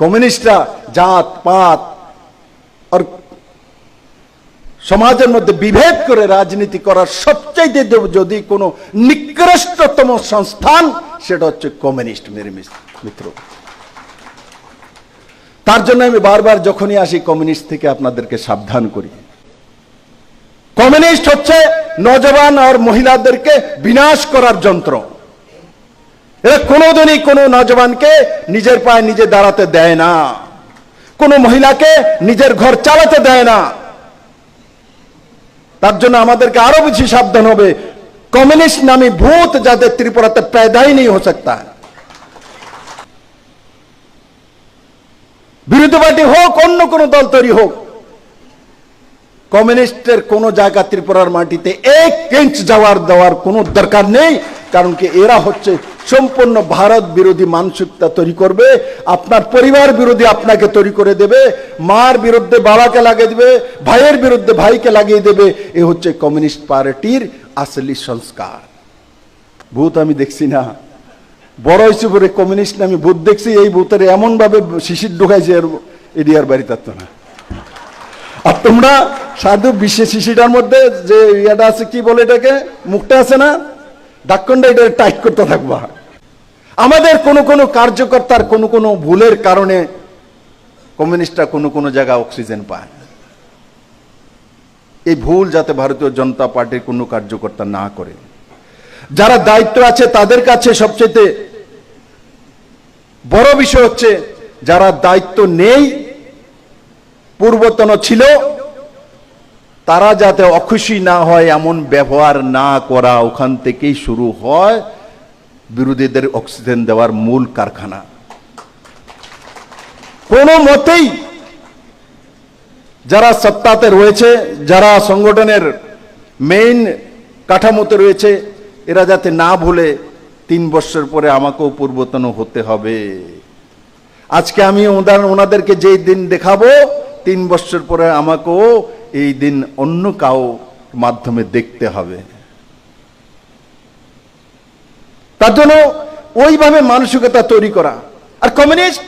কমিউনিস্টরা জাত, পাত সমাজের মধ্যে বিভেদ করে রাজনীতি করার সবচাইতে যদি কোনো নিকৃষ্টতম সংস্থান, সেটা হচ্ছে কমিউনিস্ট, মেরে মিত্র। তার জন্য আমি বারবার যখনই আসি কমিউনিস্ট থেকে আপনাদেরকে সাবধান করি। কমিউনিস্ট হচ্ছে নজওয়ান আর মহিলাদেরকে বিনাশ করার যন্ত্র। কোনোদিনই কোনো নজওয়ানকে নিজের পায়ে নিজে দাঁড়াতে দেয় না কোনো মহিলাকে নিজের ঘর চালাতে দেয় না তার জন্য আমাদেরকে আরো বেশি সাবধান হবে কমিউনিস্ট নামী ভূত যাদের ত্রিপুরাতে पैदा ही नहीं हो सकता है বিরোধী পার্টি হোক অন্য কোন দল তৈরি হোক কমিউনিস্টের কোন জায়গা ত্রিপুরার মাটিতে এক ইঞ্চ যাওয়ার দেওয়ার কোনো দরকার নেই কারণ কি এরা হচ্ছে সম্পূর্ণ ভারত বিরোধী মানসিকতা তৈরি করবে, আপনার পরিবার বিরোধী আপনাকে তৈরি করে দেবে, মার বিরুদ্ধে বাবাকে লাগিয়ে দেবে, ভাইয়ের বিরুদ্ধে ভাইকে লাগিয়ে দেবে, এ হচ্ছে কমিউনিস্ট পার্টির আসলি সংস্কার। ভূত আমি দেখছি না। বড় হয়েছে পরে কমিউনিস্ট আমি ভূত দেখছি, এই ভূতের এমন ভাবে শিশির ঢুকাইছে এর এরিয়ার বাড়ি থাকতো না। আর তোমরা সাধু বিশ্বে শিশিটার মধ্যে যে ইয়াটা আছে, কি বলে এটাকে? মুখটা আছে না? ডাক্কনটা এটা টাইট করতে থাকবা। আমাদের কোনো কোনো কার্যকর্তার কোনো কোনো ভুলের কারণে কমিউনিস্টরা কোনো কোনো জায়গায় অক্সিজেন পায়। এই ভুল যাতে ভারতীয় জনতা পার্টির কোনো কার্যকর্তা না করে। যারা দায়িত্ব আছে তাদের কাছে সবচেয়ে বড় বিষয় হচ্ছে, যারা দায়িত্ব নেই, পূর্বতন ছিল তারা যাতে অখুশি না হয়, এমন ব্যবহার না করা ওখান থেকেই শুরু হয় বিরোধীদের অক্সিজেন দেওয়ার মূল কারখানা। কোনো মতেই যারা সত্তাতে রয়েছে, যারা সংগঠনের মেইন কাঠামোতে রয়েছে, এরা যাতে না ভুলে তিন বছর পরে আমাকেও পূর্বতন হতে হবে। আজকে আমি ওনাদেরকে যেই দিন দেখাবো, তিন বছর পরে আমাকেও এই দিন অন্য কাউ মাধ্যমে দেখতে হবে। তার জন্য ওইভাবে মানসিকতা তৈরি করা। আর কমিউনিস্ট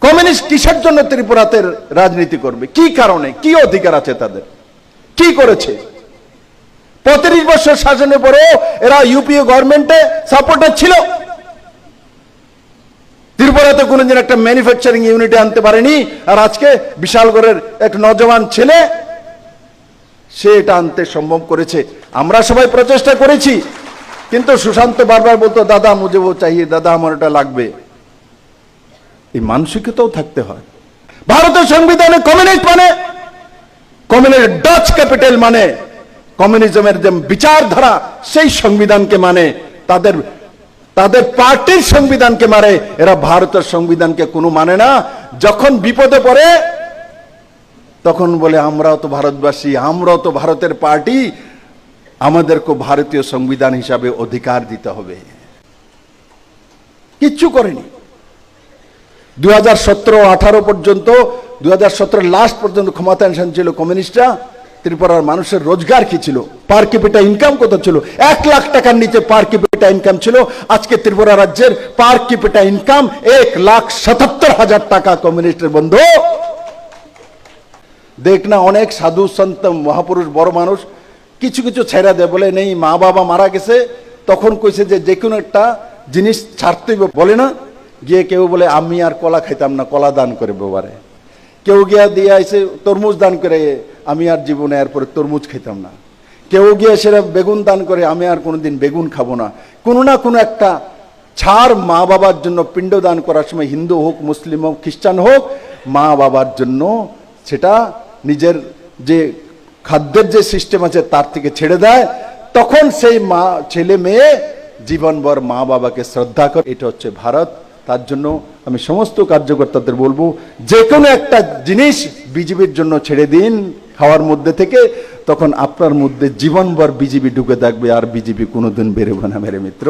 কমিউনিস্ট কিসের জন্য ত্রিপুরাতে রাজনীতি করবে? কি কারণে? কি অধিকার আছে তাদের? কি করেছে? পঁয়ত্রিশ বছর শাসনের পরেও এরা ইউপিএ গভর্নমেন্টে সাপোর্টার ছিল। ত্রিপুরাতে কোনোদিন একটা ম্যানুফ্যাকচারিং ইউনিটে আনতে পারেনি। আর আজকে বিশালগড়ের এক নজওয়ান ছেলে, সে এটা আনতে সম্ভব করেছে। আমরা সবাই প্রচেষ্টা করেছি, কিন্তু সুশান্ত বারবার বলতো, দাদা ও চাইয়ে দাদা, আমার এটা লাগবে। এই মানসিকতাও থাকতে হয়। ভারতের সংবিধানে কমিউনিস্ট মানে কমিউনিস্ট ডাচ ক্যাপিটাল মানে কমিউনিজমের যে বিচারধারা, সেই সংবিধানকে মানে তাদের তাদের পার্টির সংবিধানকে মারে, এরা ভারতের সংবিধানকে কোনো মানে না। যখন বিপদে পড়ে, তখন বলে, আমরাও তো ভারতবাসী, আমরাও তো ভারতের পার্টি। আমাদেরকে ভারতীয় সংবিধান হিসাবে অধিকার দিতে হবে। কিচ্ছু করেনি। দু হাজার সতেরো আঠারো পর্যন্ত দু হাজার সতেরো লাস্ট পর্যন্ত ক্ষমতায়ন ছিল কমিউনিস্টরা। ত্রিপুরার মানুষের রোজগার কি ছিল? পার ক্যাপিটা ইনকাম কত ছিল? এক লাখ টাকার নিচে পার ক্যাপিটা ইনকাম ছিল। আজকে ত্রিপুরা রাজ্যের পার ক্যাপিটা ইনকাম এক লাখ সাতাত্তর হাজার টাকা, কমিউনিস্টের বন্ধু। দেখ না, অনেক সাধু সন্ত মহাপুরুষ বড় মানুষ কিছু কিছু ছেড়া দেয়, বলে নেই, মা বাবা মারা গেছে। তখন কইছে যে যে কোনো একটা জিনিস ছাড়তেই বলে না, গিয়ে কেউ বলে, আমি আর কলা খাইতাম না, কলা দান করে বাবারে কেউ গিয়া দিয়ে আইসে তরমুজ দান করে আমি আর জীবনে এরপরে তরমুজ খেতাম না। কেউ গিয়ে সেটা বেগুন দান করে, আমি আর কোনোদিন বেগুন খাব না। কোনো না কোনো একটা ছাড় মা বাবার জন্য পিণ্ড দান করার সময় হিন্দু হোক, মুসলিম হোক, খ্রিস্টান হোক, মা বাবার জন্য সেটা নিজের যে খাদ্যের যে সিস্টেম আছে তার থেকে ছেড়ে দেয়। তখন সেই মা, ছেলে মেয়ে জীবনভর মা বাবাকে শ্রদ্ধা করে, এটা হচ্ছে ভারত। তার জন্য আমি সমস্ত কার্যকর্তাদের বলব, যে কোনো একটা জিনিস বিজেপির জন্য ছেড়ে দিন। খাওয়ার মধ্যে থেকে তখন আপনার মধ্যে জীবনভর বিজেপি ঢুকে থাকবে আর বিজেপি কোনোদিন বেরোবে না, মেরে মিত্র।